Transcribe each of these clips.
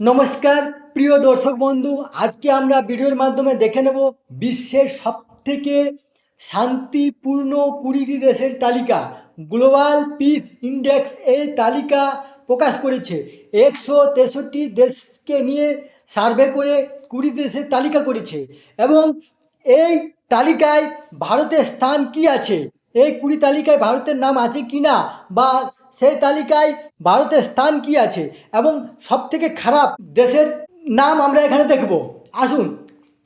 নমস্কার, প্রিয় দর্শক বন্ধু, আজকে আমরা ভিডিওর মাধ্যমে দেখে নেব বিশ্বের সবথেকে শান্তিপূর্ণ কুড়িটি দেশের তালিকা। গ্লোবাল পিস ইন্ডেক্স এই তালিকা প্রকাশ করেছে। একশো তেষট্টি দেশকে নিয়ে সার্ভে করে কুড়ি দেশের তালিকা করেছে এবং এই তালিকায় ভারতের স্থান কি আছে? এই কুড়ি তালিকায় ভারতের নাম আছে কি না বা সেই তালিকায় ভারতের স্থান কি আছে এবং সবথেকে খারাপ দেশের নাম আমরা এখানে দেখব। আসুন,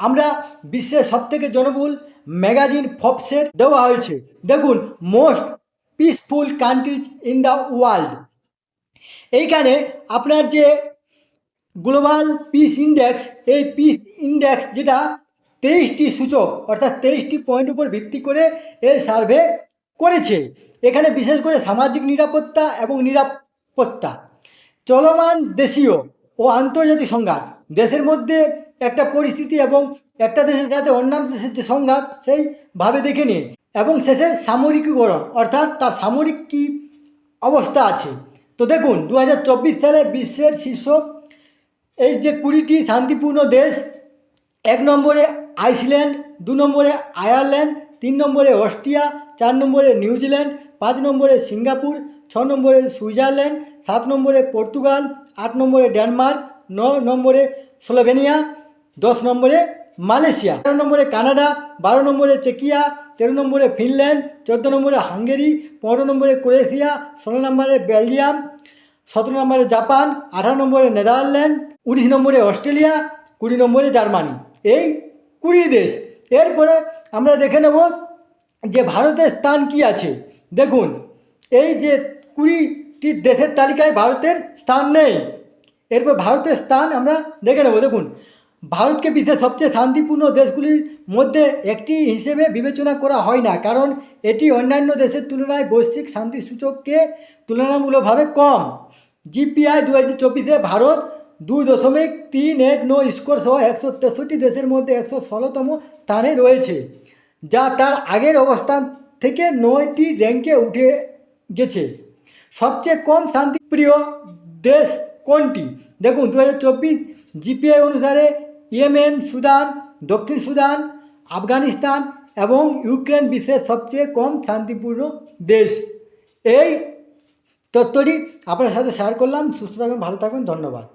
আমরা বিশ্বের সবথেকে জনবহুল ম্যাগাজিন ফবসের দেওয়া হয়েছে। দেখুন, most peaceful countries in the world. এইখানে আপনার যে গ্লোবাল পিস ইন্ডেক্স, এই পিস ইন্ডেক্স যেটা তেইশটি সূচক, অর্থাৎ তেইশটি পয়েন্ট উপর ভিত্তি করে এই সার্ভে করেছে। এখানে বিশেষ করে সামাজিক নিরাপত্তা এবং নিরাপত্তা। চলমান দেশীয় ও আন্তর্জাতিক সংঘাত। দেশের মধ্যে একটা পরিস্থিতি এবং একটা দেশের সাথে অন্যান্য দেশের যে সংঘাত সেইভাবে দেখে নিয়ে এবং শেষে সামরিকীকরণ, অর্থাৎ তার সামরিক কী অবস্থা আছে। তো দেখুন দু হাজার চব্বিশ সালে বিশ্বের শীর্ষ এই যে কুড়িটি শান্তিপূর্ণ দেশ, এক নম্বরে আইসল্যান্ড, দু নম্বরে আয়ারল্যান্ড তিন নম্বরে অস্ট্রিয়া, চার নম্বরে নিউজিল্যান্ড পাঁচ নম্বরে সিঙ্গাপুর, ছ নম্বরে সুইজারল্যান্ড, সাত নম্বরে পর্তুগাল, আট নম্বরে ডেনমার্ক, ন নম্বরে স্লোভেনিয়া, দশ নম্বরে মালয়েশিয়া, তেরো নম্বরে কানাডা, বারো নম্বরে চেকিয়া, তেরো নম্বরে ফিনল্যান্ড, চোদ্দ নম্বরে হাঙ্গেরি, পনেরো নম্বরে ক্রোয়েশিয়া, ষোলো নম্বরে বেলজিয়াম, সতেরো নম্বরে জাপান, আঠারো নম্বরে নেদারল্যান্ড, উনিশ নম্বরে অস্ট্রেলিয়া, কুড়ি নম্বরে জার্মানি। এই কুড়ি দেশ। এরপরে আমরা দেখে নেব যে ভারতের স্থান কি আছে। দেখুন, এই যে কুড়িটি দেশের তালিকায় ভারতের স্থান নেই। এরপর ভারতের স্থান আমরা দেখে নেব। দেখুন, ভারতকে বিশ্বের সবচেয়ে শান্তিপূর্ণ দেশগুলির মধ্যে একটি হিসেবে বিবেচনা করা হয় না, কারণ এটি অন্যান্য দেশের তুলনায় বৈশ্বিক শান্তি সূচককে তুলনামূলকভাবে কম। জিপিআই দু হাজার চব্বিশে ভারত দুই দশমিক তিন এক নয় স্কোর সহ একশো তেষট্টি দেশের মধ্যে একশো ষোলোতম স্থানে রয়েছে, যা তার আগের অবস্থান থেকে নয়টি র্যাঙ্কে উঠে গেছে। সবচেয়ে কম শান্তিপ্রিয় দেশ কোনটি? দেখুন দু হাজার চব্বিশ জিপিআই অনুসারে ইয়েমেন, সুদান, দক্ষিণ সুদান, আফগানিস্তান এবং ইউক্রেন বিশ্বের সবচেয়ে কম শান্তিপূর্ণ দেশ। এই তথ্যটি আপনার সাথে শেয়ার করলাম। সুস্থ থাকবেন ভালো থাকবেন ধন্যবাদ।